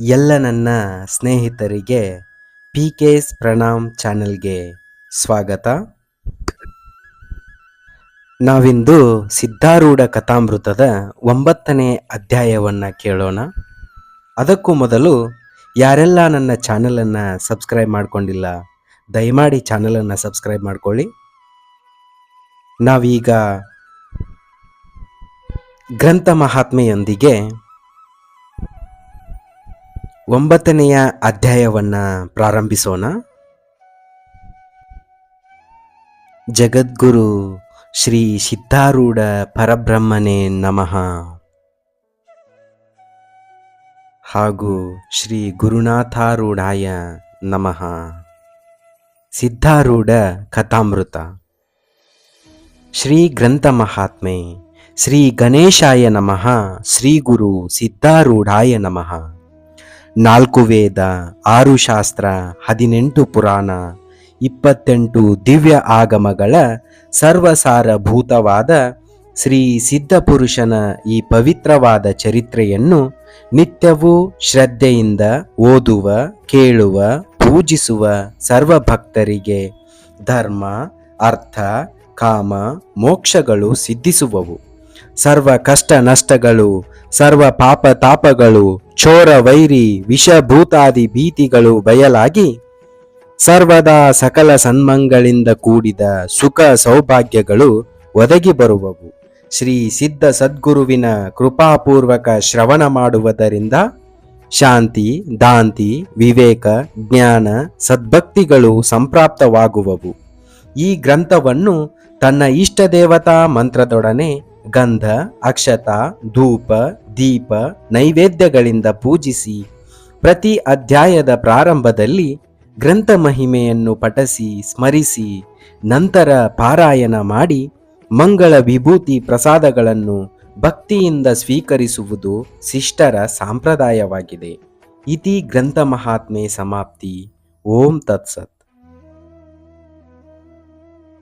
ಎಲ್ಲ ನನ್ನ ಸ್ನೇಹಿತರಿಗೆ ಪಿ ಕೆ ಎಸ್ ಪ್ರಣಾಮ್ ಚಾನೆಲ್ಗೆ ಸ್ವಾಗತ. ನಾವಿಂದು ಸಿದ್ಧಾರೂಢ ಕಥಾಮೃತದ ಒಂಬತ್ತನೇ ಅಧ್ಯಾಯವನ್ನು ಕೇಳೋಣ. ಅದಕ್ಕೂ ಮೊದಲು ಯಾರೆಲ್ಲ ನನ್ನ ಚಾನಲನ್ನು ಸಬ್ಸ್ಕ್ರೈಬ್ ಮಾಡ್ಕೊಂಡಿಲ್ಲ, ದಯಮಾಡಿ ಚಾನಲನ್ನು ಸಬ್ಸ್ಕ್ರೈಬ್ ಮಾಡಿಕೊಳ್ಳಿ. ನಾವೀಗ ಗ್ರಂಥ ಮಹಾತ್ಮೆಯೊಂದಿಗೆ ಒಂಬತ್ತನೆಯ ಅಧ್ಯಾಯವನ್ನು ಪ್ರಾರಂಭಿಸೋಣ. ಜಗದ್ಗುರು ಶ್ರೀ ಸಿದ್ಧಾರೂಢ ಪರಬ್ರಹ್ಮನೇ ನಮಃ. ಹಾಗೂ ಶ್ರೀ ಗುರುನಾಥಾರೂಢಾಯ ನಮಃ. ಸಿದ್ಧಾರೂಢ ಕಥಾಮೃತ. ಶ್ರೀ ಗ್ರಂಥ ಮಹಾತ್ಮೆ, ಶ್ರೀ ಗಣೇಶಾಯ ನಮಃ, ಶ್ರೀ ಗುರು ಸಿದ್ಧಾರೂಢಾಯ ನಮಃ. ನಾಲ್ಕು ವೇದ, ಆರು ಶಾಸ್ತ್ರ, ಹದಿನೆಂಟು ಪುರಾಣ, ಇಪ್ಪತ್ತೆಂಟು ದಿವ್ಯ ಆಗಮಗಳ ಸರ್ವಸಾರಭೂತವಾದ ಶ್ರೀ ಸಿದ್ಧಪುರುಷನ ಈ ಪವಿತ್ರವಾದ ಚರಿತ್ರೆಯನ್ನು ನಿತ್ಯವೂ ಶ್ರದ್ಧೆಯಿಂದ ಓದುವ, ಕೇಳುವ, ಪೂಜಿಸುವ ಸರ್ವಭಕ್ತರಿಗೆ ಧರ್ಮ, ಅರ್ಥ, ಕಾಮ, ಮೋಕ್ಷಗಳು ಸಿದ್ಧಿಸುವವು. ಸರ್ವ ಕಷ್ಟ ನಷ್ಟಗಳು, ಸರ್ವ ಪಾಪ ತಾಪಗಳು ಚೋರ ವೈರಿ, ವಿಷಭೂತಾದಿ ಭೀತಿಗಳು ಬಯಲಾಗಿ ಸರ್ವದಾ ಸಕಲ ಸನ್ಮಂಗಳಿಂದ ಕೂಡಿದ ಸುಖ ಸೌಭಾಗ್ಯಗಳು ಒದಗಿ ಬರುವವು. ಶ್ರೀ ಸಿದ್ಧ ಸದ್ಗುರುವಿನ ಕೃಪಾಪೂರ್ವಕ ಶ್ರವಣ ಮಾಡುವುದರಿಂದ ಶಾಂತಿ, ದಾಂತಿ, ವಿವೇಕ, ಜ್ಞಾನ, ಸದ್ಭಕ್ತಿಗಳು ಸಂಪ್ರಾಪ್ತವಾಗುವವು. ಈ ಗ್ರಂಥವನ್ನು ತನ್ನ ಇಷ್ಟ ದೇವತಾ ಮಂತ್ರದೊಡನೆ ಗಂಧ, ಅಕ್ಷತ, ಧೂಪ, ದೀಪ ನೈವೇದ್ಯಗಳಿಂದ ಪೂಜಿಸಿ ಪ್ರತಿ ಅಧ್ಯಾಯದ ಪ್ರಾರಂಭದಲ್ಲಿ ಗ್ರಂಥ ಮಹಿಮೆಯನ್ನು ಪಠಸಿ, ಸ್ಮರಿಸಿ, ನಂತರ ಪಾರಾಯಣ ಮಾಡಿ ಮಂಗಳ ವಿಭೂತಿ ಪ್ರಸಾದಗಳನ್ನು ಭಕ್ತಿಯಿಂದ ಸ್ವೀಕರಿಸುವುದು ಶಿಷ್ಟರ ಸಾಂಪ್ರದಾಯವಾಗಿದೆ. ಇತಿ ಗ್ರಂಥ ಮಹಾತ್ಮೆ ಸಮಾಪ್ತಿ. ಓಂ ತತ್ಸತ್.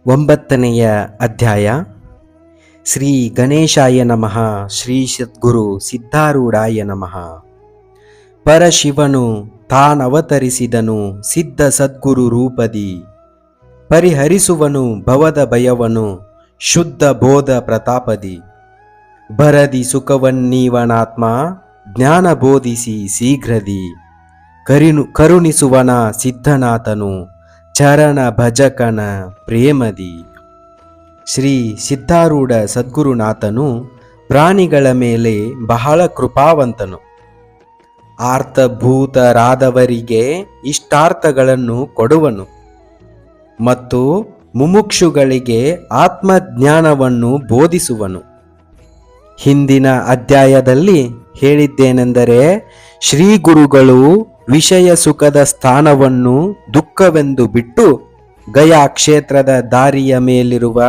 ಒಂಬತ್ತನೆಯ ಅಧ್ಯಾಯ. ಶ್ರೀ ಗಣೇಶಾಯ ನಮಃ, ಶ್ರೀ ಸದ್ಗುರು ಸಿದ್ಧಾರೂಢಾಯ ನಮಃ. ಪರಶಿವನು ತಾನವತರಿಸಿದನು ಸಿದ್ಧ ಸದ್ಗುರು ರೂಪದಿ. ಪರಿಹರಿಸುವನು ಭವದ ಭಯವನು ಶುದ್ಧ ಬೋಧ ಪ್ರತಾಪದಿ. ಬರದಿ ಸುಖವನ್ನೀವನಾತ್ಮ, ಜ್ಞಾನ ಬೋಧಿಸಿ ಶೀಘ್ರದಿ. ಕರಿನು, ಕರುಣಿಸುವನ ಸಿದ್ಧನಾಥನು ಚರಣ ಭಜಕನ ಪ್ರೇಮದಿ. ಶ್ರೀ ಸಿದ್ಧಾರೂಢ ಸದ್ಗುರುನಾಥನು ಪ್ರಾಣಿಗಳ ಮೇಲೆ ಬಹಳ ಕೃಪಾವಂತನು. ಆರ್ತಭೂತರಾದವರಿಗೆ ಇಷ್ಟಾರ್ಥಗಳನ್ನು ಕೊಡುವನು ಮತ್ತು ಮುಮುಕ್ಷುಗಳಿಗೆ ಆತ್ಮಜ್ಞಾನವನ್ನು ಬೋಧಿಸುವನು. ಹಿಂದಿನ ಅಧ್ಯಾಯದಲ್ಲಿ ಹೇಳಿದ್ದೇನೆಂದರೆ ಶ್ರೀ ಗುರುಗಳು ವಿಷಯ ಸುಖದ ಸ್ಥಾನವನ್ನು ದುಃಖವೆಂದು ಬಿಟ್ಟು ಗಯಾ ಕ್ಷೇತ್ರದ ದಾರಿಯ ಮೇಲಿರುವ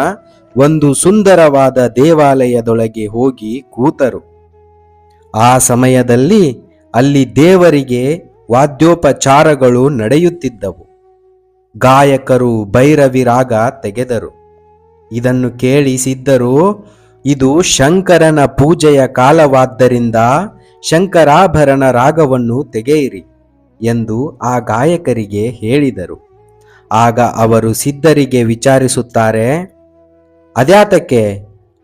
ಒಂದು ಸುಂದರವಾದ ದೇವಾಲಯದೊಳಗೆ ಹೋಗಿ ಕೂತರು. ಆ ಸಮಯದಲ್ಲಿ ಅಲ್ಲಿ ದೇವರಿಗೆ ವಾದ್ಯೋಪಚಾರಗಳು ನಡೆಯುತ್ತಿದ್ದವು. ಗಾಯಕರು ಭೈರವಿ ರಾಗ ತೆಗೆದರು. ಇದನ್ನು ಕೇಳಿ ಸಿದ್ಧರು, ಇದು ಶಂಕರನ ಪೂಜೆಯ ಕಾಲವಾದ್ದರಿಂದ ಶಂಕರಾಭರಣ ರಾಗವನ್ನು ತೆಗೆಯಿರಿ ಎಂದು ಆ ಗಾಯಕರಿಗೆ ಹೇಳಿದರು. ಆಗ ಅವರು ಸಿದ್ಧರಿಗೆ ವಿಚಾರಿಸುತ್ತಾರೆ ಅದ್ಯಾತಕ್ಕೆ?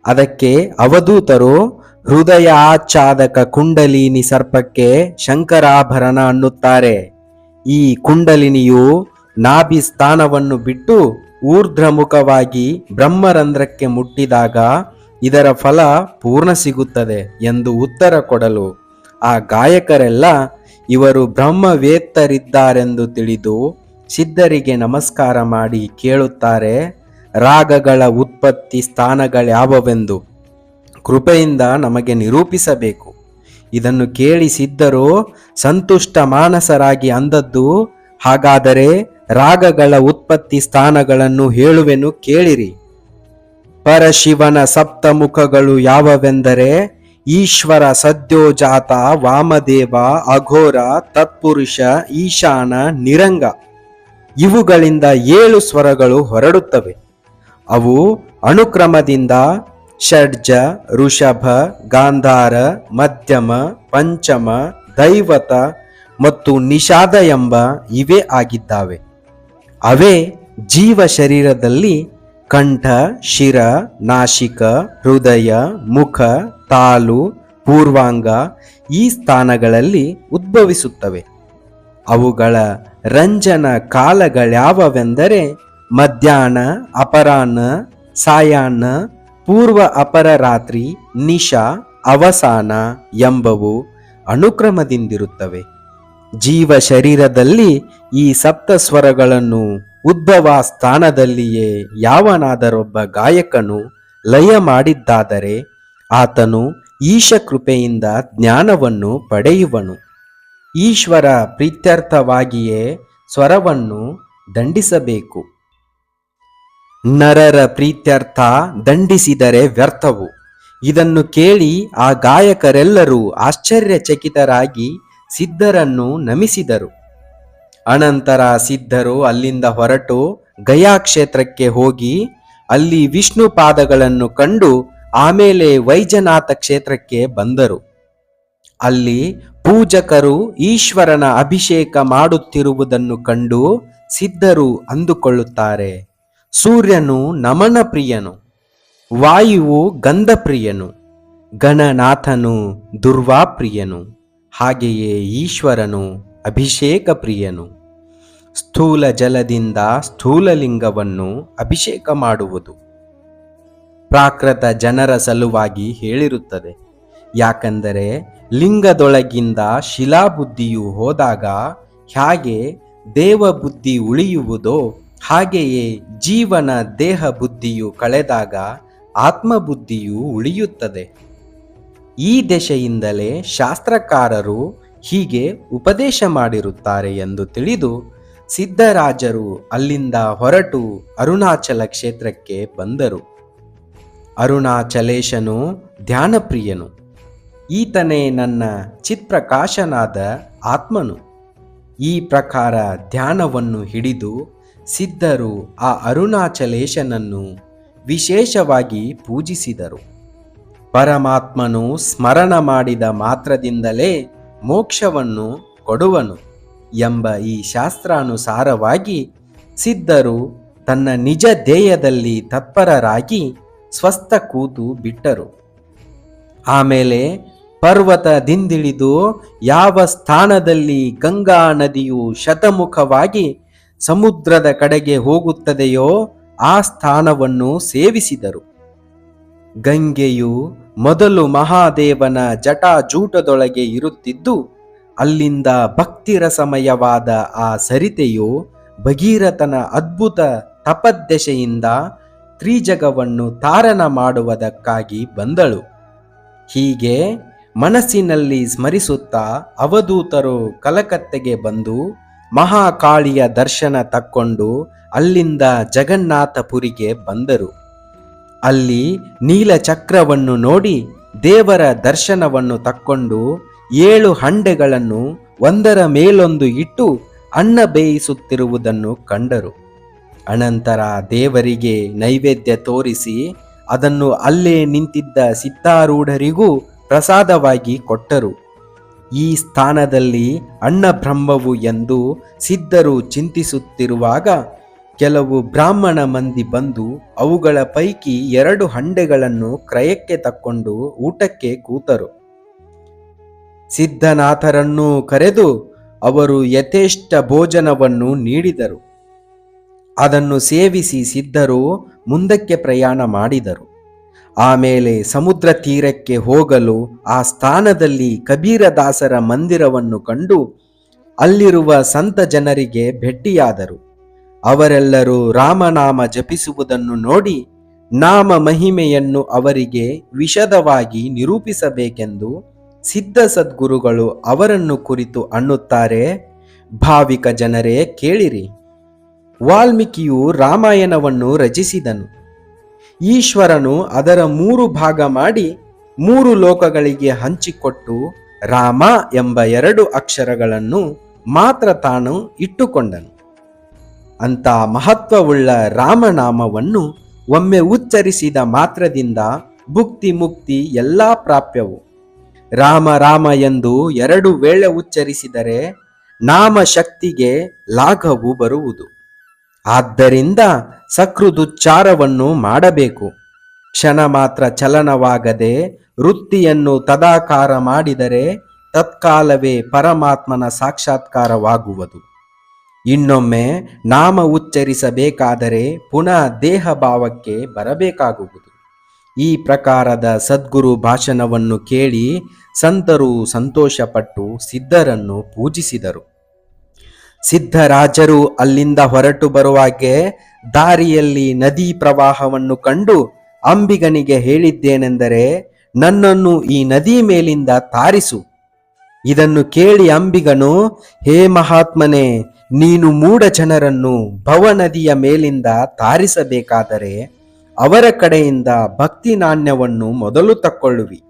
ಅದಕ್ಕೆ ಅವಧೂತರು ಹೃದಯ ಆಚ್ಛಾದಕ ಕುಂಡಲಿನಿ ಸರ್ಪಕ್ಕೆ ಶಂಕರಾಭರಣ ಅನ್ನುತ್ತಾರೆ. ಈ ಕುಂಡಲಿನಿಯು ನಾಭಿ ಸ್ಥಾನವನ್ನು ಬಿಟ್ಟು ಊರ್ಧ್ವಮುಖವಾಗಿ ಬ್ರಹ್ಮರಂಧ್ರಕ್ಕೆ ಮುಟ್ಟಿದಾಗ ಇದರ ಫಲ ಪೂರ್ಣ ಸಿಗುತ್ತದೆ ಎಂದು ಉತ್ತರ ಕೊಡಲು. ಆ ಗಾಯಕರೆಲ್ಲ ಇವರು ಬ್ರಹ್ಮವೇತ್ತರಿದ್ದಾರೆಂದು ತಿಳಿದು ಸಿದ್ಧರಿಗೆ ನಮಸ್ಕಾರ ಮಾಡಿ ಕೇಳುತ್ತಾರೆ. ರಾಗಗಳ ಉತ್ಪತ್ತಿ ಸ್ಥಾನಗಳ್ಯಾವವೆಂದು ಕೃಪೆಯಿಂದ ನಮಗೆ ನಿರೂಪಿಸಬೇಕು. ಇದನ್ನು ಕೇಳಿ ಸಿದ್ಧರು ಸಂತುಷ್ಟ ಮಾನಸರಾಗಿ ಅಂದದ್ದು, ಹಾಗಾದರೆ ರಾಗಗಳ ಉತ್ಪತ್ತಿ ಸ್ಥಾನಗಳನ್ನು ಹೇಳುವೆನು ಕೇಳಿರಿ. ಪರಶಿವನ ಸಪ್ತಮುಖಗಳು ಯಾವವೆಂದರೆ ಈಶ್ವರ ಸದ್ಯೋಜಾತ, ವಾಮದೇವ, ಅಘೋರ, ತತ್ಪುರುಷ, ಈಶಾನ, ನಿರಂಗ. ಇವುಗಳಿಂದ ಏಳು ಸ್ವರಗಳು ಹೊರಡುತ್ತವೆ. ಅವು ಅನುಕ್ರಮದಿಂದ ಷಡ್ಜ, ಋಷಭ, ಗಾಂಧಾರ, ಮಧ್ಯಮ, ಪಂಚಮ, ದೈವತ ಮತ್ತು ನಿಷಾದ ಎಂಬ ಇವೇ ಆಗಿದ್ದಾವೆ. ಅವೇ ಜೀವ ಶರೀರದಲ್ಲಿ ಕಂಠ, ಶಿರ, ನಾಶಿಕ, ಹೃದಯ, ಮುಖ ತಾಲು ಪೂರ್ವಾಂಗ ಈ ಸ್ಥಾನಗಳಲ್ಲಿ ಉದ್ಭವಿಸುತ್ತವೆ. ಅವುಗಳ ರಂಜನ ಕಾಲಗಳ್ಯಾವವೆಂದರೆ ಮಧ್ಯಾಹ್ನ, ಅಪರಾಹ್ನ ಸಾಯಾಹ್ನ ಪೂರ್ವ ಅಪರ ರಾತ್ರಿ, ನಿಶಾ, ಅವಸಾನ ಎಂಬವು ಅನುಕ್ರಮದಿಂದಿರುತ್ತವೆ. ಜೀವ ಶರೀರದಲ್ಲಿ ಈ ಸಪ್ತ ಸ್ವರಗಳನ್ನು ಉದ್ಭವ ಸ್ಥಾನದಲ್ಲಿಯೇ ಯಾವನಾದರೊಬ್ಬ ಗಾಯಕನು ಲಯ ಮಾಡಿದ್ದಾದರೆ, ಆತನು ಈಶ ಕೃಪೆಯಿಂದ ಜ್ಞಾನವನ್ನು ಪಡೆಯುವನು. ಈಶ್ವರ ಪ್ರೀತ್ಯರ್ಥವಾಗಿಯೇ ಸ್ವರವನ್ನು ದಂಡಿಸಬೇಕು. ನರರ ಪ್ರೀತ್ಯರ್ಥ ದಂಡಿಸಿದರೆ ವ್ಯರ್ಥವು. ಇದನ್ನು ಕೇಳಿ ಆ ಗಾಯಕರೆಲ್ಲರೂ ಆಶ್ಚರ್ಯಚಕಿತರಾಗಿ ಸಿದ್ಧರನ್ನು ನಮಿಸಿದರು. ಅನಂತರ ಸಿದ್ಧರು ಅಲ್ಲಿಂದ ಹೊರಟು ಗಯಾ ಕ್ಷೇತ್ರಕ್ಕೆ ಹೋಗಿ ಅಲ್ಲಿ ವಿಷ್ಣು ಪಾದಗಳನ್ನು ಕಂಡು ಆಮೇಲೆ ವೈಜನಾಥ ಕ್ಷೇತ್ರಕ್ಕೆ ಬಂದರು. ಅಲ್ಲಿ ಪೂಜಕರು ಈಶ್ವರನ ಅಭಿಷೇಕ ಮಾಡುತ್ತಿರುವುದನ್ನು ಕಂಡು ಸಿದ್ಧರು ಅಂದುಕೊಳ್ಳುತ್ತಾರೆ. ಸೂರ್ಯನು ನಮನ ಪ್ರಿಯನು, ವಾಯುವು ಗಂಧಪ್ರಿಯನು ಗಣನಾಥನು ದುರ್ವಾಪ್ರಿಯನು, ಹಾಗೆಯೇ ಈಶ್ವರನು ಅಭಿಷೇಕ ಪ್ರಿಯನು ಸ್ಥೂಲ ಜಲದಿಂದ ಸ್ಥೂಲಲಿಂಗವನ್ನು ಅಭಿಷೇಕ ಮಾಡುವುದು ಪ್ರಾಕೃತ ಜನರ ಸಲುವಾಗಿ ಹೇಳಿರುತ್ತದೆ. ಯಾಕಂದರೆ ಲಿಂಗದೊಳಗಿಂದ ಶಿಲಾಬುದ್ಧಿಯು ಹೋದಾಗ ಹೇಗೆ ದೇವಬುದ್ಧಿ ಉಳಿಯುವುದೋ ಹಾಗೆಯೇ ಜೀವನ ದೇಹ ಬುದ್ಧಿಯು ಕಳೆದಾಗ ಆತ್ಮಬುದ್ಧಿಯು ಉಳಿಯುತ್ತದೆ. ಈ ದೆಸೆಯಿಂದಲೇ ಶಾಸ್ತ್ರಕಾರರು ಹೀಗೆ ಉಪದೇಶ ಮಾಡಿರುತ್ತಾರೆ ಎಂದು ತಿಳಿದು ಸಿದ್ಧರಾಜರು ಅಲ್ಲಿಂದ ಹೊರಟು ಅರುಣಾಚಲ ಕ್ಷೇತ್ರಕ್ಕೆ ಬಂದರು. ಅರುಣಾಚಲೇಶನು ಧ್ಯಾನಪ್ರಿಯನು. ಈತನೇ ನನ್ನ ಚಿತ್ಪ್ರಕಾಶನಾದ ಆತ್ಮನು. ಈ ಪ್ರಕಾರ ಧ್ಯಾನವನ್ನು ಹಿಡಿದು ಸಿದ್ಧರು ಆ ಅರುಣಾಚಲೇಶನನ್ನು ವಿಶೇಷವಾಗಿ ಪೂಜಿಸಿದರು. ಪರಮಾತ್ಮನು ಸ್ಮರಣ ಮಾಡಿದ ಮಾತ್ರದಿಂದಲೇ ಮೋಕ್ಷವನ್ನು ಕೊಡುವನು ಎಂಬ ಈ ಶಾಸ್ತ್ರಾನುಸಾರವಾಗಿ ಸಿದ್ಧರು ತನ್ನ ನಿಜ ಧ್ಯೇಯದಲ್ಲಿ ತತ್ಪರರಾಗಿ ಸ್ವಸ್ಥ ಕೂತು ಬಿಟ್ಟರು. ಆಮೇಲೆ ಪರ್ವತದಿಂದಿಳಿದು ಯಾವ ಸ್ಥಾನದಲ್ಲಿ ಗಂಗಾ ನದಿಯು ಶತಮುಖವಾಗಿ ಸಮುದ್ರದ ಕಡೆಗೆ ಹೋಗುತ್ತದೆಯೋ ಆ ಸ್ಥಾನವನ್ನು ಸೇವಿಸಿದರು. ಗಂಗೆಯು ಮೊದಲು ಮಹಾದೇವನ ಜಟಾಜೂಟದೊಳಗೆ ಇರುತ್ತಿದ್ದು, ಅಲ್ಲಿಂದ ಭಕ್ತಿರಸಮಯವಾದ ಆ ಸರಿತೆಯು ಭಗೀರಥನ ಅದ್ಭುತ ತಪದ್ದೆಶೆಯಿಂದ ತ್ರಿಜಗವನ್ನು ತಾರನ ಮಾಡುವುದಕ್ಕಾಗಿ ಬಂದಳು. ಹೀಗೆ ಮನಸ್ಸಿನಲ್ಲಿ ಸ್ಮರಿಸುತ್ತಾ ಅವಧೂತರು ಕಲಕತ್ತೆಗೆ ಬಂದು ಮಹಾಕಾಳಿಯ ದರ್ಶನ ತಕ್ಕೊಂಡು ಅಲ್ಲಿಂದ ಜಗನ್ನಾಥಪುರಿಗೆ ಬಂದರು. ಅಲ್ಲಿ ನೀಲಚಕ್ರವನ್ನು ನೋಡಿ ದೇವರ ದರ್ಶನವನ್ನು ತಕ್ಕೊಂಡು ಏಳು ಹಂಡೆಗಳನ್ನು ಒಂದರ ಮೇಲೊಂದು ಇಟ್ಟು ಅನ್ನ ಬೇಯಿಸುತ್ತಿರುವುದನ್ನು ಕಂಡರು. ಅನಂತರ ದೇವರಿಗೆ ನೈವೇದ್ಯ ತೋರಿಸಿ ಅದನ್ನು ಅಲ್ಲೇ ನಿಂತಿದ್ದ ಸಿದ್ಧಾರೂಢರಿಗೂ ಪ್ರಸಾದವಾಗಿ ಕೊಟ್ಟರು. ಈ ಸ್ಥಾನದಲ್ಲಿ ಅಣ್ಣಬ್ರಹ್ಮವು ಎಂದು ಸಿದ್ಧರು ಚಿಂತಿಸುತ್ತಿರುವಾಗ ಕೆಲವು ಬ್ರಾಹ್ಮಣ ಮಂದಿ ಬಂದು ಅವುಗಳ ಪೈಕಿ ಎರಡು ಹಂಡೆಗಳನ್ನು ಕ್ರಯಕ್ಕೆ ತಕ್ಕೊಂಡು ಊಟಕ್ಕೆ ಕೂತರು. ಸಿದ್ಧನಾಥರನ್ನು ಕರೆದು ಅವರು ಯಥೇಷ್ಟ ಭೋಜನವನ್ನು ನೀಡಿದರು. ಅದನ್ನು ಸೇವಿಸಿ ಸಿದ್ಧರು ಮುಂದಕ್ಕೆ ಪ್ರಯಾಣ ಮಾಡಿದರು. ಆಮೇಲೆ ಸಮುದ್ರ ತೀರಕ್ಕೆ ಹೋಗಲು ಆ ಸ್ಥಾನದಲ್ಲಿ ಕಬೀರದಾಸರ ಮಂದಿರವನ್ನು ಕಂಡು ಅಲ್ಲಿರುವ ಸಂತ ಜನರಿಗೆ ಭೇಟಿಯಾದರು. ಅವರೆಲ್ಲರೂ ರಾಮನಾಮ ಜಪಿಸುವುದನ್ನು ನೋಡಿ ನಾಮ ಮಹಿಮೆಯನ್ನು ಅವರಿಗೆ ವಿಶದವಾಗಿ ನಿರೂಪಿಸಬೇಕೆಂದು ಸಿದ್ಧ ಸದ್ಗುರುಗಳು ಅವರನ್ನು ಕುರಿತು ಅನ್ನುತ್ತಾರೆ, ಭಾವಿಕ ಜನರೇ ಕೇಳಿರಿ. ವಾಲ್ಮೀಕಿಯು ರಾಮಾಯಣವನ್ನು ರಚಿಸಿದನು. ಈಶ್ವರನು ಅದರ ಮೂರು ಭಾಗ ಮಾಡಿ ಮೂರು ಲೋಕಗಳಿಗೆ ಹಂಚಿಕೊಟ್ಟು ರಾಮ ಎಂಬ ಎರಡು ಅಕ್ಷರಗಳನ್ನು ಮಾತ್ರ ತಾನು ಇಟ್ಟುಕೊಂಡನು. ಅಂತ ಮಹತ್ವವುಳ್ಳ ರಾಮನಾಮವನ್ನು ಒಮ್ಮೆ ಉಚ್ಚರಿಸಿದ ಮಾತ್ರದಿಂದ ಭುಕ್ತಿ ಮುಕ್ತಿ ಎಲ್ಲ ಪ್ರಾಪ್ಯವು. ರಾಮ ರಾಮ ಎಂದು ಎರಡು ವೇಳೆ ಉಚ್ಚರಿಸಿದರೆ ನಾಮ ಶಕ್ತಿಗೆ ಲಾಘವು ಬರುವುದು. ಆದ್ದರಿಂದ ಸಕೃದುಚ್ಚಾರವನ್ನು ಮಾಡಬೇಕು. ಕ್ಷಣ ಮಾತ್ರ ಚಲನವಾಗದೆ ವೃತ್ತಿಯನ್ನು ತದಾಕಾರ ಮಾಡಿದರೆ ತತ್ಕಾಲವೇ ಪರಮಾತ್ಮನ ಸಾಕ್ಷಾತ್ಕಾರವಾಗುವುದು. ಇನ್ನೊಮ್ಮೆ ನಾಮ ಉಚ್ಚರಿಸಬೇಕಾದರೆ ಪುನಃ ದೇಹ ಭಾವಕ್ಕೆ ಬರಬೇಕಾಗುವುದು. ಈ ಪ್ರಕಾರದ ಸದ್ಗುರು ಭಾಷಣವನ್ನು ಕೇಳಿ ಸಂತರು ಸಂತೋಷಪಟ್ಟು ಸಿದ್ಧರನ್ನು ಪೂಜಿಸಿದರು. ಸಿದ್ಧರಾಜರು ಅಲ್ಲಿಂದ ಹೊರಟು ಬರುವಾಗೆ ದಾರಿಯಲ್ಲಿ ನದಿ ಪ್ರವಾಹವನ್ನು ಕಂಡು ಅಂಬಿಗನಿಗೆ ಹೇಳಿದ್ದೇನೆಂದರೆ, ನನ್ನನ್ನು ಈ ನದಿ ಮೇಲಿಂದ ತಾರಿಸು. ಇದನ್ನು ಕೇಳಿ ಅಂಬಿಗನು, ಹೇ ಮಹಾತ್ಮನೇ, ನೀನು ಮೂಢ ಜನರನ್ನು ಭವನದಿಯ ಮೇಲಿಂದ ತಾರಿಸಬೇಕಾದರೆ ಅವರ ಕಡೆಯಿಂದ ಭಕ್ತಿ ನಾಣ್ಯವನ್ನು ಮೊದಲು ತಕ್ಕೊಳ್ಳುವಿ.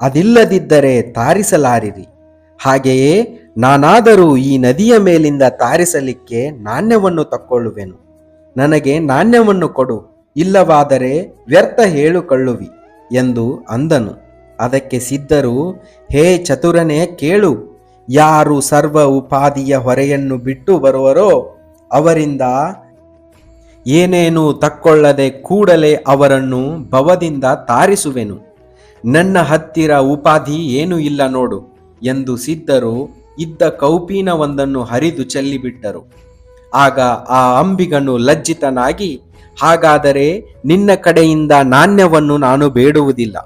ಅದಿಲ್ಲದಿದ್ದರೆ ತಾರಿಸಲಾರಿರಿ. ಹಾಗೆಯೇ ನಾನಾದರೂ ಈ ನದಿಯ ಮೇಲಿಂದ ತಾರಿಸಲಿಕ್ಕೆ ನಾಣ್ಯವನ್ನು ತಕ್ಕೊಳ್ಳುವೆನು. ನನಗೆ ನಾಣ್ಯವನ್ನು ಕೊಡು, ಇಲ್ಲವಾದರೆ ವ್ಯರ್ಥ ಹೇಳುಕೊಳ್ಳುವಿ ಎಂದು ಅಂದನು. ಅದಕ್ಕೆ ಸಿದ್ಧರು, ಹೇ ಚತುರನೇ, ಕೇಳು, ಯಾರು ಸರ್ವ ಉಪಾಧಿಯ ಹೊರೆಯನ್ನು ಬಿಟ್ಟು ಬರುವರೋ ಅವರಿಂದ ಏನೇನು ತಕ್ಕೊಳ್ಳದೆ ಕೂಡಲೇ ಅವರನ್ನು ಭವದಿಂದ ತಾರಿಸುವೆನು. ನನ್ನ ಹತ್ತಿರ ಉಪಾಧಿ ಏನೂ ಇಲ್ಲ ನೋಡು ಎಂದು ಸಿದ್ಧರು ಇದ್ದ ಕೌಪೀನವೊಂದನ್ನು ಹರಿದು ಚೆಲ್ಲಿಬಿಟ್ಟರು. ಆಗ ಆ ಅಂಬಿಗನು ಲಜ್ಜಿತನಾಗಿ, ಹಾಗಾದರೆ ನಿನ್ನ ಕಡೆಯಿಂದ ನಾಣ್ಯವನ್ನು ನಾನು ಬೇಡುವುದಿಲ್ಲ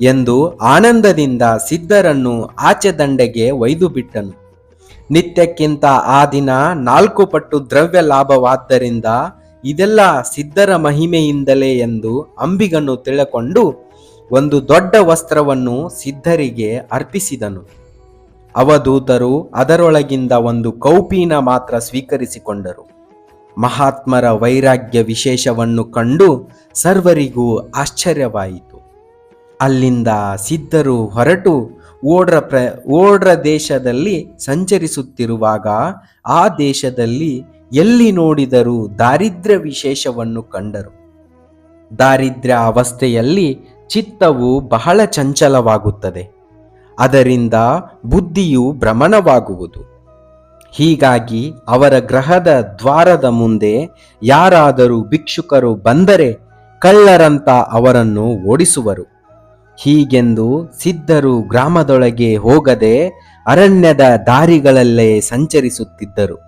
ಎಂದು ಆನಂದದಿಂದ ಸಿದ್ಧರನ್ನು ಆಚೆ ದಂಡೆಗೆ ಒಯ್ದು ಬಿಟ್ಟನು. ನಿತ್ಯಕ್ಕಿಂತ ಆ ದಿನ ನಾಲ್ಕು ಪಟ್ಟು ದ್ರವ್ಯ ಲಾಭವಾದ್ದರಿಂದ ಇದೆಲ್ಲ ಸಿದ್ಧರ ಮಹಿಮೆಯಿಂದಲೇ ಎಂದು ಅಂಬಿಗನು ತಿಳಕೊಂಡು ಒಂದು ದೊಡ್ಡ ವಸ್ತ್ರವನ್ನು ಸಿದ್ಧರಿಗೆ ಅರ್ಪಿಸಿದನು. ಅವಧೂತರು ಅದರೊಳಗಿಂದ ಒಂದು ಕೌಪೀನ ಮಾತ್ರ ಸ್ವೀಕರಿಸಿಕೊಂಡರು. ಮಹಾತ್ಮರ ವೈರಾಗ್ಯ ವಿಶೇಷವನ್ನು ಕಂಡು ಸರ್ವರಿಗೂ ಆಶ್ಚರ್ಯವಾಯಿತು. ಅಲ್ಲಿಂದ ಸಿದ್ಧರು ಹೊರಟು ಓಡ್ರ ಪ್ರ, ಓಡ್ರ ದೇಶದಲ್ಲಿ ಸಂಚರಿಸುತ್ತಿರುವಾಗ ಆ ದೇಶದಲ್ಲಿ ಎಲ್ಲಿ ನೋಡಿದರೂ ದಾರಿದ್ರ್ಯ ವಿಶೇಷವನ್ನು ಕಂಡರು. ದಾರಿದ್ರ್ಯ ಅವಸ್ಥೆಯಲ್ಲಿ ಚಿತ್ತವು ಬಹಳ ಚಂಚಲವಾಗುತ್ತದೆ. ಅದರಿಂದ ಬುದ್ಧಿಯು ಭ್ರಮಣವಾಗುವುದು. ಹೀಗಾಗಿ ಅವರ ಗ್ರಹದ ದ್ವಾರದ ಮುಂದೆ ಯಾರಾದರೂ ಭಿಕ್ಷುಕರು ಬಂದರೆ ಕಳ್ಳರಂತ ಅವರನ್ನು ಓಡಿಸುವರು. ಹೀಗೆಂದು ಸಿದ್ಧರು ಗ್ರಾಮದೊಳಗೆ ಹೋಗದೆ ಅರಣ್ಯದ ದಾರಿಗಳಲ್ಲೇ ಸಂಚರಿಸುತ್ತಿದ್ದರು.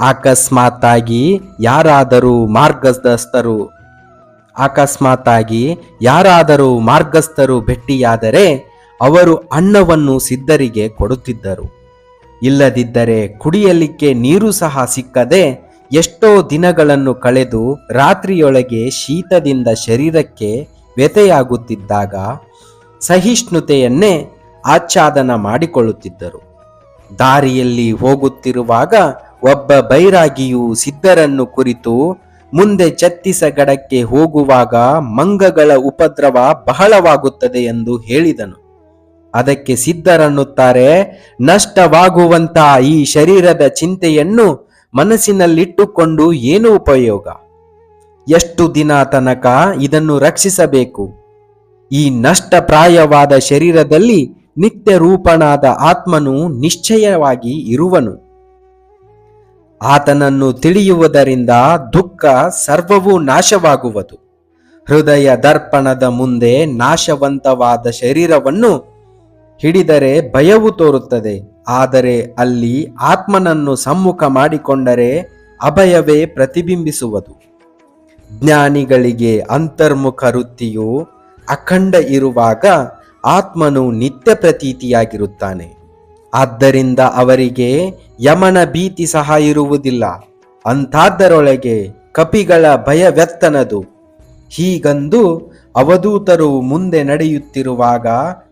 ಅಕಸ್ಮಾತ್ತಾಗಿ ಯಾರಾದರೂ ಮಾರ್ಗಸ್ಥರು, ಅಕಸ್ಮಾತ್ತಾಗಿ ಯಾರಾದರೂ ಮಾರ್ಗಸ್ಥರು ಭೆಟ್ಟಿಯಾದರೆ ಅವರು ಅನ್ನವನ್ನು ಸಿದ್ಧರಿಗೆ ಕೊಡುತ್ತಿದ್ದರು. ಇಲ್ಲದಿದ್ದರೆ ಕುಡಿಯಲಿಕ್ಕೆ ನೀರು ಸಹ ಸಿಕ್ಕದೆ ಎಷ್ಟೋ ದಿನಗಳನ್ನು ಕಳೆದು ರಾತ್ರಿಯೊಳಗೆ ಶೀತದಿಂದ ಶರೀರಕ್ಕೆ ವ್ಯಥೆಯಾಗುತ್ತಿದ್ದಾಗ ಸಹಿಷ್ಣುತೆಯನ್ನೇ ಆಚ್ಛಾದನ ಮಾಡಿಕೊಳ್ಳುತ್ತಿದ್ದರು. ದಾರಿಯಲ್ಲಿ ಹೋಗುತ್ತಿರುವಾಗ ಒಬ್ಬ ಬೈರಾಗಿಯು ಸಿದ್ಧರನ್ನು ಕುರಿತು ಮುಂದೆ ಛತ್ತೀಸಗಢಕ್ಕೆ ಹೋಗುವಾಗ ಮಂಗಗಳ ಉಪದ್ರವ ಬಹಳವಾಗುತ್ತದೆ ಎಂದು ಹೇಳಿದನು. ಅದಕ್ಕೆ ಸಿದ್ಧರನ್ನುತ್ತಾರೆ, ನಷ್ಟವಾಗುವಂತ ಈ ಶರೀರದ ಚಿಂತೆಯನ್ನು ಮನಸ್ಸಿನಲ್ಲಿಟ್ಟುಕೊಂಡು ಏನು ಉಪಯೋಗ? ಎಷ್ಟು ದಿನ ತನಕ ಇದನ್ನು ರಕ್ಷಿಸಬೇಕು? ಈ ನಷ್ಟಪ್ರಾಯವಾದ ಶರೀರದಲ್ಲಿ ನಿತ್ಯ ರೂಪನಾದ ಆತ್ಮನು ನಿಶ್ಚಯವಾಗಿ ಇರುವನು. ಆತನನ್ನು ತಿಳಿಯುವುದರಿಂದ ದುಃಖ ಸರ್ವವೂ ನಾಶವಾಗುವುದು. ಹೃದಯ ದರ್ಪಣದ ಮುಂದೆ ನಾಶವಂತವಾದ ಶರೀರವನ್ನು ಹಿಡಿದರೆ ಭಯವು ತೋರುತ್ತದೆ. ಆದರೆ ಅಲ್ಲಿ ಆತ್ಮನನ್ನು ಸಮ್ಮುಖ ಮಾಡಿಕೊಂಡರೆ ಅಭಯವೇ ಪ್ರತಿಬಿಂಬಿಸುವುದು. ಜ್ಞಾನಿಗಳಿಗೆ ಅಂತರ್ಮುಖ ವೃತ್ತಿಯು ಅಖಂಡ ಇರುವಾಗ ಆತ್ಮನು ನಿತ್ಯ ಪ್ರತೀತಿಯಾಗಿರುತ್ತಾನೆ. ಆದ್ದರಿಂದ ಅವರಿಗೆ ಯಮನ ಭೀತಿ ಸಹ ಇರುವುದಿಲ್ಲ. ಅಂಥದ್ದರೊಳಗೆ ಕಪಿಗಳ ಭಯವೆತ್ತನದು ಹೀಗಂದು ಅವಧೂತರು ಮುಂದೆ ನಡೆಯುತ್ತಿರುವಾಗ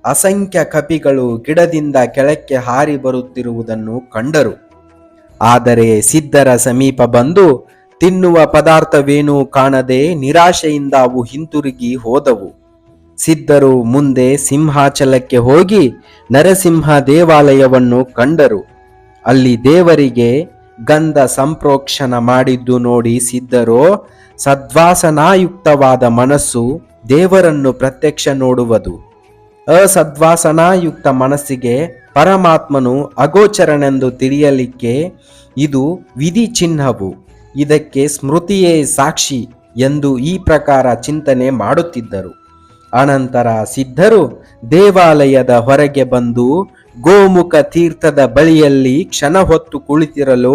ಅಸಂಖ್ಯ ಕಪಿಗಳು ಗಿಡದಿಂದ ಕೆಳಕ್ಕೆ ಹಾರಿ ಬರುತ್ತಿರುವುದನ್ನು ಕಂಡರು. ಆದರೆ ಸಿದ್ಧರ ಸಮೀಪ ಬಂದು ತಿನ್ನುವ ಪದಾರ್ಥವೇನೂ ಕಾಣದೆ ನಿರಾಶೆಯಿಂದ ಅವು ಹಿಂತಿರುಗಿ ಹೋದವು. ಸಿದ್ಧರು ಮುಂದೆ ಸಿಂಹಾಚಲಕ್ಕೆ ಹೋಗಿ ನರಸಿಂಹ ದೇವಾಲಯವನ್ನು ಕಂಡರು. ಅಲ್ಲಿ ದೇವರಿಗೆ ಗಂಧ ಸಂಪ್ರೋಕ್ಷಣ ಮಾಡಿದ್ದು ನೋಡಿ ಸಿದ್ಧರು ಸದ್ವಾಸನಾಯುಕ್ತವಾದ ಮನಸ್ಸು ದೇವರನ್ನು ಪ್ರತ್ಯಕ್ಷ ನೋಡುವುದು. ಅಸದ್ವಾಸನಾಯುಕ್ತ ಮನಸ್ಸಿಗೆ ಪರಮಾತ್ಮನು ಅಗೋಚರನೆಂದು ತಿಳಿಯಲಿಕ್ಕೆ ಇದು ವಿಧಿ ಚಿಹ್ನವು ಇದಕ್ಕೆ ಸ್ಮೃತಿಯೇ ಸಾಕ್ಷಿ ಎಂದು ಈ ಪ್ರಕಾರ ಚಿಂತನೆ ಮಾಡುತ್ತಿದ್ದರು. ಅನಂತರ ಸಿದ್ಧರು ದೇವಾಲಯದ ಹೊರಗೆ ಬಂದು ಗೋಮುಖ ತೀರ್ಥದ ಬಳಿಯಲ್ಲಿ ಕ್ಷಣ ಹೊತ್ತು ಕುಳಿತಿರಲು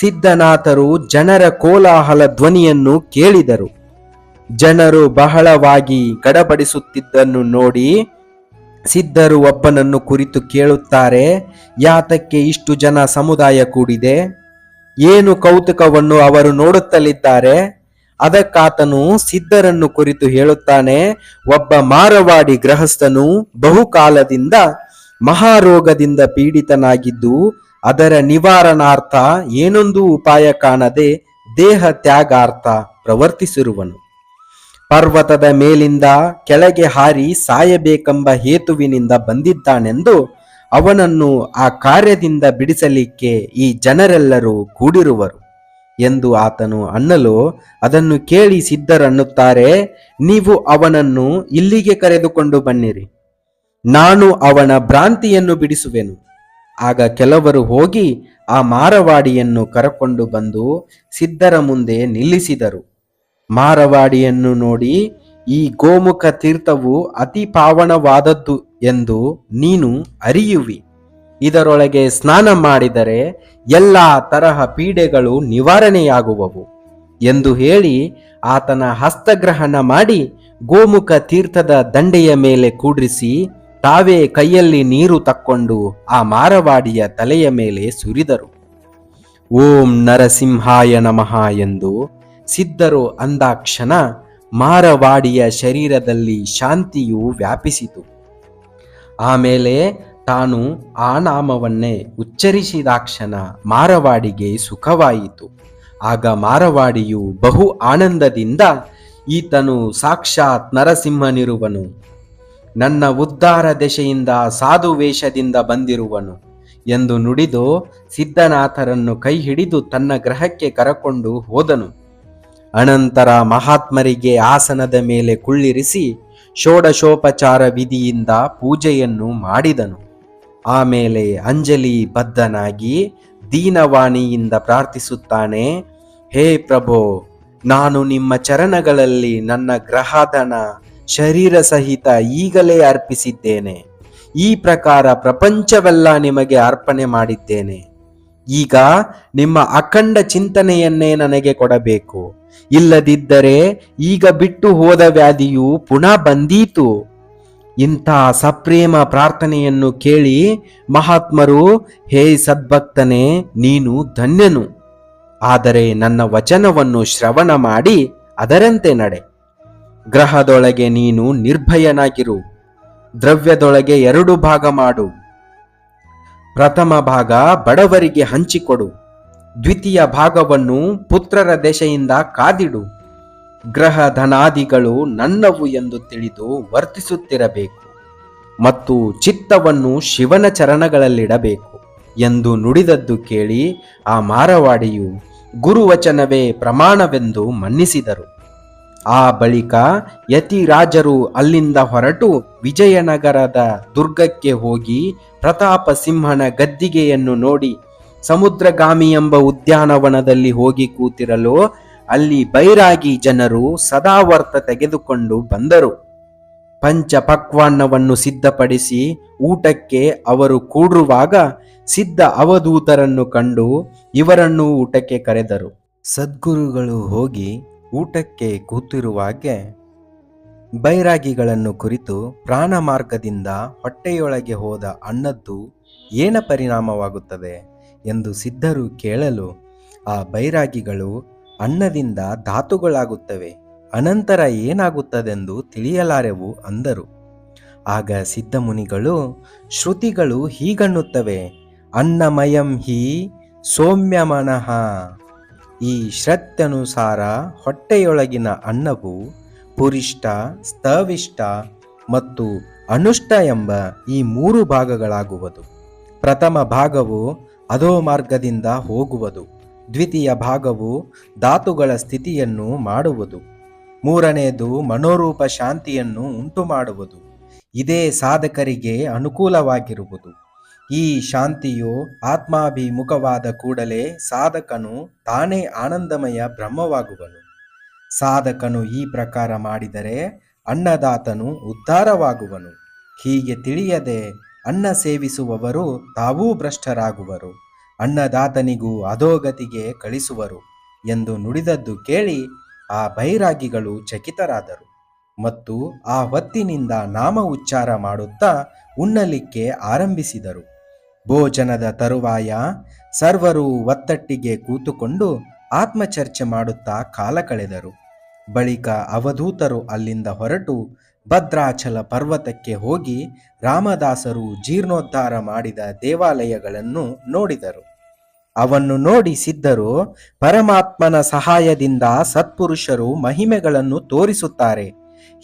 ಸಿದ್ಧನಾಥರು ಜನರ ಕೋಲಾಹಲ ಧ್ವನಿಯನ್ನು ಕೇಳಿದರು. ಜನರು ಬಹಳವಾಗಿ ಗಡಬಡಿಸುತ್ತಿದ್ದನ್ನು ನೋಡಿ ಸಿದ್ಧರು ಒಬ್ಬನನ್ನು ಕುರಿತು ಕೇಳುತ್ತಾರೆ, ಯಾತಕ್ಕೆ ಇಷ್ಟು ಜನ ಸಮುದಾಯ ಕೂಡಿದೆ? ಏನು ಕೌತುಕವನ್ನು ಅವರು ನೋಡುತ್ತಲಿದ್ದಾರೆ? ಅದಕ್ಕಾತನು ಸಿದ್ಧರನ್ನು ಕುರಿತು ಹೇಳುತ್ತಾನೆ, ಒಬ್ಬ ಮಾರವಾಡಿ ಗೃಹಸ್ಥನು ಬಹುಕಾಲದಿಂದ ಮಹಾರೋಗದಿಂದ ಪೀಡಿತನಾಗಿದ್ದು, ಅದರ ನಿವಾರಣಾರ್ಥ ಏನೊಂದು ಉಪಾಯ ಕಾಣದೆ ದೇಹ ತ್ಯಾಗಾರ್ಥ ಪ್ರವರ್ತಿಸಿರುವನು. ಪರ್ವತದ ಮೇಲಿಂದ ಕೆಳಗೆ ಹಾರಿ ಸಾಯಬೇಕೆಂಬ ಹೇತುವಿನಿಂದ ಬಂದಿದ್ದಾನೆಂದು ಅವನನ್ನು ಆ ಕಾರ್ಯದಿಂದ ಬಿಡಿಸಲಿಕ್ಕೆ ಈ ಜನರೆಲ್ಲರೂ ಕೂಡಿರುವರು. ಎಂದು ಆತನು ಅನ್ನಲು, ಅದನ್ನು ಕೇಳಿ ಸಿದ್ಧರನ್ನುತ್ತಾರೆ, ನೀವು ಅವನನ್ನು ಇಲ್ಲಿಗೆ ಕರೆದುಕೊಂಡು ಬನ್ನಿರಿ. ನಾನು ಅವನ ಭ್ರಾಂತಿಯನ್ನು ಬಿಡಿಸುವೆನು. ಆಗ ಕೆಲವರು ಹೋಗಿ ಆ ಮಾರವಾಡಿಯನ್ನು ಕರಕೊಂಡು ಬಂದು ಸಿದ್ಧರ ಮುಂದೆ ನಿಲ್ಲಿಸಿದರು. ಮಾರವಾಡಿಯನ್ನು ನೋಡಿ, ಈ ಗೋಮುಖ ತೀರ್ಥವು ಅತಿ ಪಾವನವಾದದ್ದು ಎಂದು ನೀನು ಅರಿಯುವಿ. ಇದರೊಳಗೆ ಸ್ನಾನ ಮಾಡಿದರೆ ಎಲ್ಲ ತರಹ ಪೀಡೆಗಳು ನಿವಾರಣೆಯಾಗುವವು ಎಂದು ಹೇಳಿ ಆತನ ಹಸ್ತಗ್ರಹಣ ಮಾಡಿ ಗೋಮುಖ ತೀರ್ಥದ ದಂಡೆಯ ಮೇಲೆ ಕೂಡ್ರಿಸಿ ತಾವೇ ಕೈಯಲ್ಲಿ ನೀರು ತಕ್ಕೊಂಡು ಆ ಮಾರವಾಡಿಯ ತಲೆಯ ಮೇಲೆ ಸುರಿದರು. ಓಂ ನರಸಿಂಹಾಯ ನಮಃ ಎಂದು ಸಿದ್ಧರು ಅಂದಾಕ್ಷಣ ಮಾರವಾಡಿಯ ಶರೀರದಲ್ಲಿ ಶಾಂತಿಯು ವ್ಯಾಪಿಸಿತು. ಆಮೇಲೆ ತಾನು ಆ ನಾಮವನ್ನೇ ಉಚ್ಚರಿಸಿದಾಕ್ಷಣ ಮಾರವಾಡಿಗೆ ಸುಖವಾಯಿತು. ಆಗ ಮಾರವಾಡಿಯು ಬಹು ಆನಂದದಿಂದ ಈತನು ಸಾಕ್ಷಾತ್ ನರಸಿಂಹನಿರುವನು. ನನ್ನ ಉದ್ಧಾರ ದೆಸೆಯಿಂದ ಸಾಧು ವೇಷದಿಂದ ಬಂದಿರುವನು ಎಂದು ನುಡಿದು ಸಿದ್ಧನಾಥರನ್ನು ಕೈ ಹಿಡಿದು ತನ್ನ ಗ್ರಹಕ್ಕೆ ಕರಕೊಂಡು ಹೋದನು. ಅನಂತರ ಮಹಾತ್ಮರಿಗೆ ಆಸನದ ಮೇಲೆ ಕುಳ್ಳಿರಿಸಿ ಷೋಡಶೋಪಚಾರ ವಿಧಿಯಿಂದ ಪೂಜೆಯನ್ನು ಮಾಡಿದನು. ಆಮೇಲೆ ಅಂಜಲಿ ಬದ್ಧನಾಗಿ ದೀನವಾಣಿಯಿಂದ ಪ್ರಾರ್ಥಿಸುತ್ತಾನೆ, ಹೇ ಪ್ರಭೋ, ನಾನು ನಿಮ್ಮ ಚರಣಗಳಲ್ಲಿ ನನ್ನ ಗ್ರಹಧನ ಶರೀರ ಸಹಿತ ಈಗಲೇ ಅರ್ಪಿಸಿದ್ದೇನೆ. ಈ ಪ್ರಕಾರ ಪ್ರಪಂಚವೆಲ್ಲ ನಿಮಗೆ ಅರ್ಪಣೆ ಮಾಡಿದ್ದೇನೆ. ಈಗ ನಿಮ್ಮ ಅಖಂಡ ಚಿಂತನೆಯನ್ನೇ ನನಗೆ ಕೊಡಬೇಕು. ಇಲ್ಲದಿದ್ದರೆ ಈಗ ಬಿಟ್ಟು ಹೋದ ವ್ಯಾಧಿಯು ಪುನಃ ಬಂದೀತು. ಇಂಥ ಸಪ್ರೇಮ ಪ್ರಾರ್ಥನೆಯನ್ನು ಕೇಳಿ ಮಹಾತ್ಮರು, ಹೇ ಸದ್ಭಕ್ತನೇ, ನೀನು ಧನ್ಯನು. ಆದರೆ ನನ್ನ ವಚನವನ್ನು ಶ್ರವಣ ಮಾಡಿ ಅದರಂತೆ ನಡೆ. ಗ್ರಹದೊಳಗೆ ನೀನು ನಿರ್ಭಯನಾಗಿರು. ದ್ರವ್ಯದೊಳಗೆ ಎರಡು ಭಾಗ ಮಾಡು. ಪ್ರಥಮ ಭಾಗ ಬಡವರಿಗೆ ಹಂಚಿಕೊಡು. ದ್ವಿತೀಯ ಭಾಗವನ್ನು ಪುತ್ರರ ದೆಸೆಯಿಂದ ಕಾದಿಡು. ಗ್ರಹ ಧನಾದಿಗಳು ನನ್ನವು ಎಂದು ತಿಳಿದು ವರ್ತಿಸುತ್ತಿರಬೇಕು ಮತ್ತು ಚಿತ್ತವನ್ನು ಶಿವನ ಚರಣಗಳಲ್ಲಿಡಬೇಕು ಎಂದು ನುಡಿದದ್ದು ಕೇಳಿ ಆ ಮಾರವಾಡಿಯು ಗುರುವಚನವೇ ಪ್ರಮಾಣವೆಂದು ಮನ್ನಿಸಿದರು. ಆ ಬಳಿಕ ಯತಿರಾಜರು ಅಲ್ಲಿಂದ ಹೊರಟು ವಿಜಯನಗರದ ದುರ್ಗಕ್ಕೆ ಹೋಗಿ ಪ್ರತಾಪ ಸಿಂಹನ ಗದ್ದಿಗೆಯನ್ನು ನೋಡಿ ಸಮುದ್ರಗಾಮಿ ಎಂಬ ಉದ್ಯಾನವನದಲ್ಲಿ ಹೋಗಿ ಕೂತಿರಲು ಅಲ್ಲಿ ಬೈರಾಗಿ ಜನರು ಸದಾವರ್ತ ತೆಗೆದುಕೊಂಡು ಬಂದರು. ಪಂಚ ಪಕ್ವಾನ್ನವನ್ನು ಸಿದ್ಧಪಡಿಸಿ ಊಟಕ್ಕೆ ಅವರು ಕೂಡುವಾಗ ಸಿದ್ಧ ಅವಧೂತರನ್ನು ಕಂಡು ಇವರನ್ನು ಊಟಕ್ಕೆ ಕರೆದರು. ಸದ್ಗುರುಗಳು ಹೋಗಿ ಊಟಕ್ಕೆ ಕೂತಿರುವಾಗೆ ಬೈರಾಗಿಗಳನ್ನು ಕುರಿತು ಪ್ರಾಣ ಮಾರ್ಗದಿಂದ ಹೊಟ್ಟೆಯೊಳಗೆ ಹೋದ ಅನ್ನದ್ದು ಏನ ಪರಿಣಾಮವಾಗುತ್ತದೆ ಎಂದು ಸಿದ್ಧರು ಕೇಳಲು ಆ ಬೈರಾಗಿಗಳು ಅನ್ನದಿಂದ ಧಾತುಗಳಾಗುತ್ತವೆ, ಅನಂತರ ಏನಾಗುತ್ತದೆಂದು ತಿಳಿಯಲಾರೆವು ಅಂದರು. ಆಗ ಸಿದ್ಧಮುನಿಗಳು ಶ್ರುತಿಗಳು ಹೀಗನ್ನುತ್ತವೆ, ಅನ್ನಮಯಂ ಹಿ ಸೌಮ್ಯಮನಃ ಈ ಶ್ರದ್ಧನುಸಾರ ಹೊಟ್ಟೆಯೊಳಗಿನ ಅನ್ನವು ಪುರಿಷ್ಠ ಸ್ತವಿಷ್ಟ ಮತ್ತು ಅನುಷ್ಟ ಎಂಬ ಈ ಮೂರು ಭಾಗಗಳಾಗುವುದು. ಪ್ರಥಮ ಭಾಗವು ಅಧೋ ಮಾರ್ಗದಿಂದ ಹೋಗುವುದು. ದ್ವಿತೀಯ ಭಾಗವು ಧಾತುಗಳ ಸ್ಥಿತಿಯನ್ನು ಮಾಡುವುದು. ಮೂರನೆಯದು ಮನೋರೂಪ ಶಾಂತಿಯನ್ನು ಉಂಟು ಮಾಡುವುದು ಇದೇ ಸಾಧಕರಿಗೆ ಅನುಕೂಲವಾಗಿರುವುದು. ಈ ಶಾಂತಿಯು ಆತ್ಮಾಭಿಮುಖವಾದ ಕೂಡಲೇ ಸಾಧಕನು ತಾನೇ ಆನಂದಮಯ ಬ್ರಹ್ಮವಾಗುವನು. ಸಾಧಕನು ಈ ಪ್ರಕಾರ ಮಾಡಿದರೆ ಅನ್ನದಾತನು ಉದ್ಧಾರವಾಗುವನು. ಹೀಗೆ ತಿಳಿಯದೆ ಅನ್ನ ಸೇವಿಸುವವರು ತಾವೂ ಭ್ರಷ್ಟರಾಗುವರು. ಅನ್ನದಾತನಿಗೂ ಅಧೋಗತಿಗೆ ಕಳಿಸುವರು ಎಂದು ನುಡಿದದ್ದು ಕೇಳಿ ಆ ಬೈರಾಗಿಗಳು ಚಕಿತರಾದರು. ಮತ್ತು ಆ ಹೊತ್ತಿನಿಂದ ನಾಮ ಉಚ್ಚಾರ ಮಾಡುತ್ತಾ ಉಣ್ಣಲಿಕ್ಕೆ ಆರಂಭಿಸಿದರು. ಭೋಜನದ ತರುವಾಯ ಸರ್ವರು ಒತ್ತಟ್ಟಿಗೆ ಕೂತುಕೊಂಡು ಆತ್ಮಚರ್ಚೆ ಮಾಡುತ್ತಾ ಕಾಲ ಕಳೆದರು. ಬಳಿಕ ಅವಧೂತರು ಅಲ್ಲಿಂದ ಹೊರಟು ಭದ್ರಾಚಲ ಪರ್ವತಕ್ಕೆ ಹೋಗಿ ರಾಮದಾಸರು ಜೀರ್ಣೋದ್ಧಾರ ಮಾಡಿದ ದೇವಾಲಯಗಳನ್ನು ನೋಡಿದರು. ಅವನ್ನು ನೋಡಿ ಸಿದ್ಧರು, ಪರಮಾತ್ಮನ ಸಹಾಯದಿಂದ ಸತ್ಪುರುಷರು ಮಹಿಮೆಗಳನ್ನು ತೋರಿಸುತ್ತಾರೆ.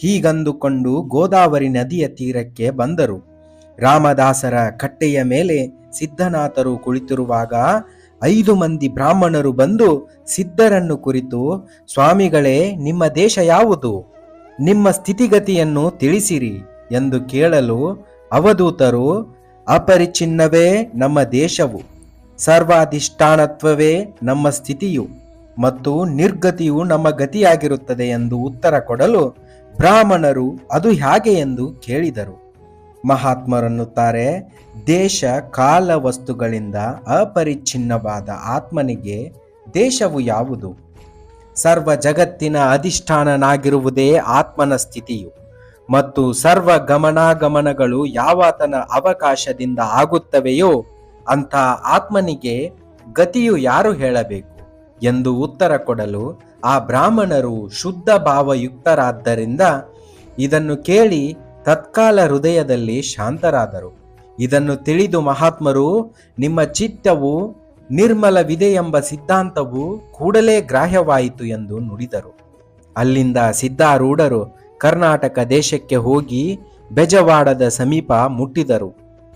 ಹೀಗಂದುಕೊಂಡು ಗೋದಾವರಿ ನದಿಯ ತೀರಕ್ಕೆ ಬಂದರು. ರಾಮದಾಸರ ಕಟ್ಟೆಯ ಮೇಲೆ ಸಿದ್ಧನಾಥರು ಕುಳಿತಿರುವಾಗ ಐದು ಮಂದಿ ಬ್ರಾಹ್ಮಣರು ಬಂದು ಸಿದ್ಧರನ್ನು ಕುರಿತು, ಸ್ವಾಮಿಗಳೇ, ನಿಮ್ಮ ದೇಶ ಯಾವುದು? ನಿಮ್ಮ ಸ್ಥಿತಿಗತಿಯನ್ನು ತಿಳಿಸಿರಿ ಎಂದು ಕೇಳಲು ಅವಧೂತರು, ಅಪರಿಚಿನ್ನವೇ ನಮ್ಮ ದೇಶವು, ಸರ್ವಾಧಿಷ್ಠಾನತ್ವವೇ ನಮ್ಮ ಸ್ಥಿತಿಯು ಮತ್ತು ನಿರ್ಗತಿಯು ನಮ್ಮ ಗತಿಯಾಗಿರುತ್ತದೆ ಎಂದು ಉತ್ತರ ಕೊಡಲು ಬ್ರಾಹ್ಮಣರು, ಅದು ಹೇಗೆ? ಎಂದು ಕೇಳಿದರು. ಮಹಾತ್ಮರನ್ನುತ್ತಾರೆ. ದೇಶ ಕಾಲ ವಸ್ತುಗಳಿಂದ ಅಪರಿಚ್ಛಿನ್ನವಾದ ಆತ್ಮನಿಗೆ ದೇಶವು ಯಾವುದು? ಸರ್ವ ಜಗತ್ತಿನ ಅಧಿಷ್ಠಾನನಾಗಿರುವುದೇ ಆತ್ಮನ ಸ್ಥಿತಿಯು. ಮತ್ತು ಸರ್ವ ಗಮನಾಗಮನಗಳು ಯಾವಾತನ ಅವಕಾಶದಿಂದ ಆಗುತ್ತವೆಯೋ ಅಂಥ ಆತ್ಮನಿಗೆ ಗತಿಯು ಯಾರು ಹೇಳಬೇಕು? ಎಂದು ಉತ್ತರ ಕೊಡಲು ಆ ಬ್ರಾಹ್ಮಣರು ಶುದ್ಧ ಭಾವಯುಕ್ತರಾದ್ದರಿಂದ ಇದನ್ನು ಕೇಳಿ ತತ್ಕಾಲ ಹೃದಯದಲ್ಲಿ ಶಾಂತರಾದರು. ಇದನ್ನು ತಿಳಿದು ಮಹಾತ್ಮರು, ನಿಮ್ಮ ಚಿತ್ತವು ನಿರ್ಮಲವಿದೆ ಎಂಬ ಸಿದ್ಧಾಂತವು ಕೂಡಲೇ ಗ್ರಾಹ್ಯವಾಯಿತು ಎಂದು ನುಡಿದರು. ಅಲ್ಲಿಂದ ಸಿದ್ಧಾರೂಢರು ಕರ್ನಾಟಕ ದೇಶಕ್ಕೆ ಹೋಗಿ ಬೆಜವಾಡದ ಸಮೀಪ ಮುಟ್ಟಿದರು.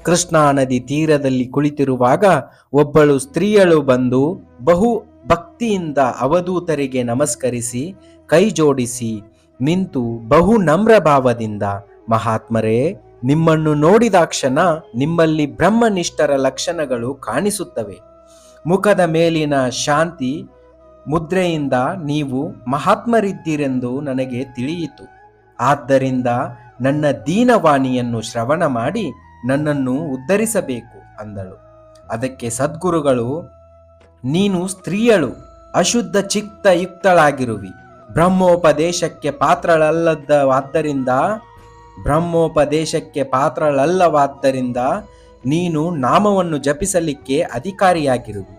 ಕೃಷ್ಣಾ ನದಿ ತೀರದಲ್ಲಿ ಕುಳಿತಿರುವಾಗ ಒಬ್ಬಳು ಸ್ತ್ರೀಯಳು ಬಂದು ಬಹು ಭಕ್ತಿಯಿಂದ ಅವಧೂತರಿಗೆ ನಮಸ್ಕರಿಸಿ ಕೈ ಜೋಡಿಸಿ ನಿಂತು ಬಹು ನಮ್ರ ಭಾವದಿಂದ ಮಹಾತ್ಮರೇ, ನಿಮ್ಮನ್ನು ನೋಡಿದಾಕ್ಷಣ ನಿಮ್ಮಲ್ಲಿ ಬ್ರಹ್ಮನಿಷ್ಠರ ಲಕ್ಷಣಗಳು ಕಾಣಿಸುತ್ತವೆ. ಮುಖದ ಮೇಲಿನ ಶಾಂತಿ ಮುದ್ರೆಯಿಂದ ನೀವು ಮಹಾತ್ಮರಿದ್ದೀರೆಂದು ನನಗೆ ತಿಳಿಯಿತು. ಆದ್ದರಿಂದ ನನ್ನ ದೀನವಾಣಿಯನ್ನು ಶ್ರವಣ ಮಾಡಿ ನನ್ನನ್ನು ಉದ್ಧರಿಸಬೇಕು ಅಂದಳು. ಅದಕ್ಕೆ ಸದ್ಗುರುಗಳು, ನೀನು ಸ್ತ್ರೀಯಳು, ಅಶುದ್ಧ ಚಿತ್ತ ಯುಕ್ತಳಾಗಿರುವಿ ಬ್ರಹ್ಮೋಪದೇಶಕ್ಕೆ ಪಾತ್ರಳಲ್ಲದವಾದ್ದರಿಂದ ಬ್ರಹ್ಮೋಪದೇಶಕ್ಕೆ ಪಾತ್ರಳಲ್ಲವಾದ್ದರಿಂದ ನೀನು ನಾಮವನ್ನು ಜಪಿಸಲಿಕ್ಕೆ ಅಧಿಕಾರಿಯಾಗಿರುವಿ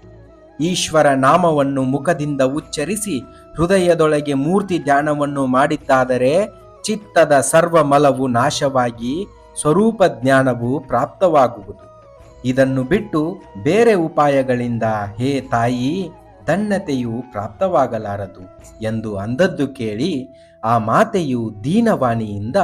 ಈಶ್ವರ ನಾಮವನ್ನು ಮುಖದಿಂದ ಉಚ್ಚರಿಸಿ ಹೃದಯದೊಳಗೆ ಮೂರ್ತಿ ಧ್ಯಾನವನ್ನು ಮಾಡಿದ್ದಾದರೆ ಚಿತ್ತದ ಸರ್ವ ಮಲವು ನಾಶವಾಗಿ ಸ್ವರೂಪ ಜ್ಞಾನವು ಪ್ರಾಪ್ತವಾಗುವುದು. ಇದನ್ನು ಬಿಟ್ಟು ಬೇರೆ ಉಪಾಯಗಳಿಂದ ಹೇ ತಾಯಿ, ಧನ್ಯತೆಯು ಪ್ರಾಪ್ತವಾಗಲಾರದು ಎಂದು ಅಂದದ್ದು ಕೇಳಿ ಆ ಮಾತೆಯು ದೀನವಾಣಿಯಿಂದ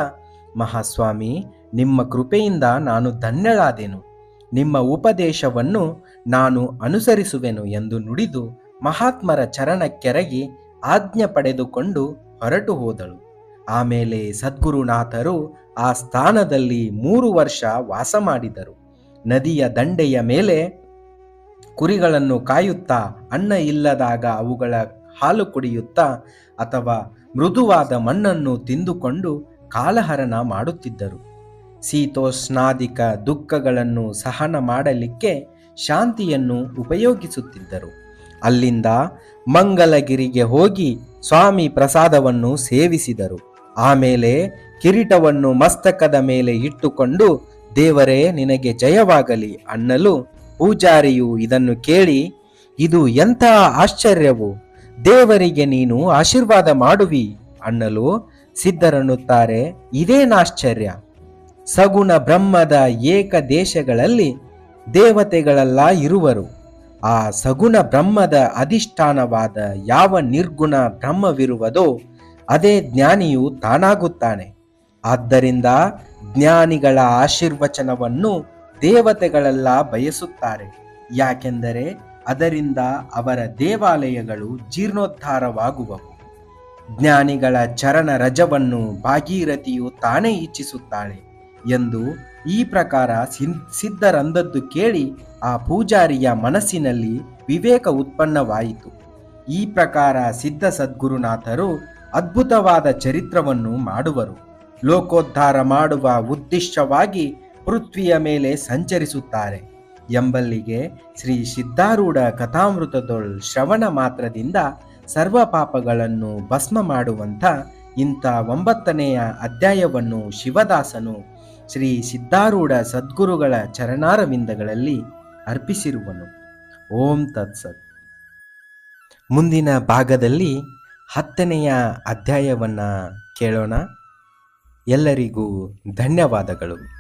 ಮಹಾಸ್ವಾಮಿ, ನಿಮ್ಮ ಕೃಪೆಯಿಂದ ನಾನು ಧನ್ಯಳಾದೆನು. ನಿಮ್ಮ ಉಪದೇಶವನ್ನು ನಾನು ಅನುಸರಿಸುವೆನು ಎಂದು ನುಡಿದು ಮಹಾತ್ಮರ ಚರಣಕ್ಕೆರಗಿ ಆಜ್ಞೆ ಪಡೆದುಕೊಂಡು ಹೊರಟು ಹೋದಳು. ಆಮೇಲೆ ಸದ್ಗುರುನಾಥರು ಆ ಸ್ಥಾನದಲ್ಲಿ ಮೂರು ವರ್ಷ ವಾಸ ಮಾಡಿದರು. ನದಿಯ ದಂಡೆಯ ಮೇಲೆ ಕುರಿಗಳನ್ನು ಕಾಯುತ್ತಾ, ಅನ್ನ ಇಲ್ಲದಾಗ ಅವುಗಳ ಹಾಲು ಕುಡಿಯುತ್ತಾ ಅಥವಾ ಮೃದುವಾದ ಮಣ್ಣನ್ನು ತಿಂದುಕೊಂಡು ಕಾಲಹರಣ ಮಾಡುತ್ತಿದ್ದರು. ಶೀತೋಷ್ಣಾದಿಕ ದುಃಖಗಳನ್ನು ಸಹನ ಮಾಡಲಿಕ್ಕೆ ಶಾಂತಿಯನ್ನು ಉಪಯೋಗಿಸುತ್ತಿದ್ದರು. ಅಲ್ಲಿಂದ ಮಂಗಲಗಿರಿಗೆ ಹೋಗಿ ಸ್ವಾಮಿ ಪ್ರಸಾದವನ್ನು ಸೇವಿಸಿದರು. ಆಮೇಲೆ ಕಿರೀಟವನ್ನು ಮಸ್ತಕದ ಮೇಲೆ ಇಟ್ಟುಕೊಂಡು, ದೇವರೇ, ನಿನಗೆ ಜಯವಾಗಲಿ ಅನ್ನಲು ಪೂಜಾರಿಯು ಇದನ್ನು ಕೇಳಿ, ಇದು ಎಂಥ ಆಶ್ಚರ್ಯವು, ದೇವರಿಗೆ ನೀನು ಆಶೀರ್ವಾದ ಮಾಡುವಿ ಅನ್ನಲು ಸಿದ್ಧರನ್ನುತ್ತಾರೆ. ಇದೇನಾಶ್ಚರ್ಯ ಸಗುಣ ಬ್ರಹ್ಮದ ಏಕ ದೇಶಗಳಲ್ಲಿ ದೇವತೆಗಳೆಲ್ಲ ಇರುವರು. ಆ ಸಗುಣ ಬ್ರಹ್ಮದ ಅಧಿಷ್ಠಾನವಾದ ಯಾವ ನಿರ್ಗುಣ ಬ್ರಹ್ಮವಿರುವುದೋ ಅದೇ ಜ್ಞಾನಿಯು ತಾನಾಗುತ್ತಾನೆ. ಆದ್ದರಿಂದ ಜ್ಞಾನಿಗಳ ಆಶೀರ್ವಚನವನ್ನು ದೇವತೆಗಳೆಲ್ಲ ಬಯಸುತ್ತಾರೆ. ಯಾಕೆಂದರೆ ಅದರಿಂದ ಅವರ ದೇವಾಲಯಗಳು ಜೀರ್ಣೋದ್ಧಾರವಾಗುವವು. ಜ್ಞಾನಿಗಳ ಚರಣ ರಜವನ್ನು ಭಾಗೀರಥಿಯು ತಾನೇ ಇಚ್ಛಿಸುತ್ತಾಳೆ ಎಂದು ಈ ಪ್ರಕಾರ ಸಿದ್ಧರಂದದ್ದು ಕೇಳಿ ಆ ಪೂಜಾರಿಯ ಮನಸ್ಸಿನಲ್ಲಿ ವಿವೇಕ ಉತ್ಪನ್ನವಾಯಿತು. ಈ ಪ್ರಕಾರ ಸಿದ್ಧ ಸದ್ಗುರುನಾಥರು ಅದ್ಭುತವಾದ ಚರಿತ್ರವನ್ನು ಮಾಡುವರು. ಲೋಕೋದ್ಧಾರ ಮಾಡುವ ಉದ್ದಿಷ್ಟವಾಗಿ ಪೃಥ್ವಿಯ ಮೇಲೆ ಸಂಚರಿಸುತ್ತಾರೆ. ಎಂಬಲ್ಲಿಗೆ ಶ್ರೀ ಸಿದ್ಧಾರೂಢ ಕಥಾಮೃತದೊಳ್ ಶ್ರವಣ ಮಾತ್ರದಿಂದ ಸರ್ವ ಪಾಪಗಳನ್ನು ಭಸ್ಮ ಮಾಡುವಂಥ ಇಂಥ ಒಂಬತ್ತನೆಯ ಅಧ್ಯಾಯವನ್ನು ಶಿವದಾಸನು ಶ್ರೀ ಸಿದ್ಧಾರೂಢ ಸದ್ಗುರುಗಳ ಚರಣಾರವಿಂದಗಳಲ್ಲಿ ಅರ್ಪಿಸಿರುವನು. ಓಂ ತತ್ಸತ್. ಮುಂದಿನ ಭಾಗದಲ್ಲಿ ಹತ್ತನೆಯ ಅಧ್ಯಾಯವನ್ನು ಕೇಳೋಣ. ಎಲ್ಲರಿಗೂ ಧನ್ಯವಾದಗಳು.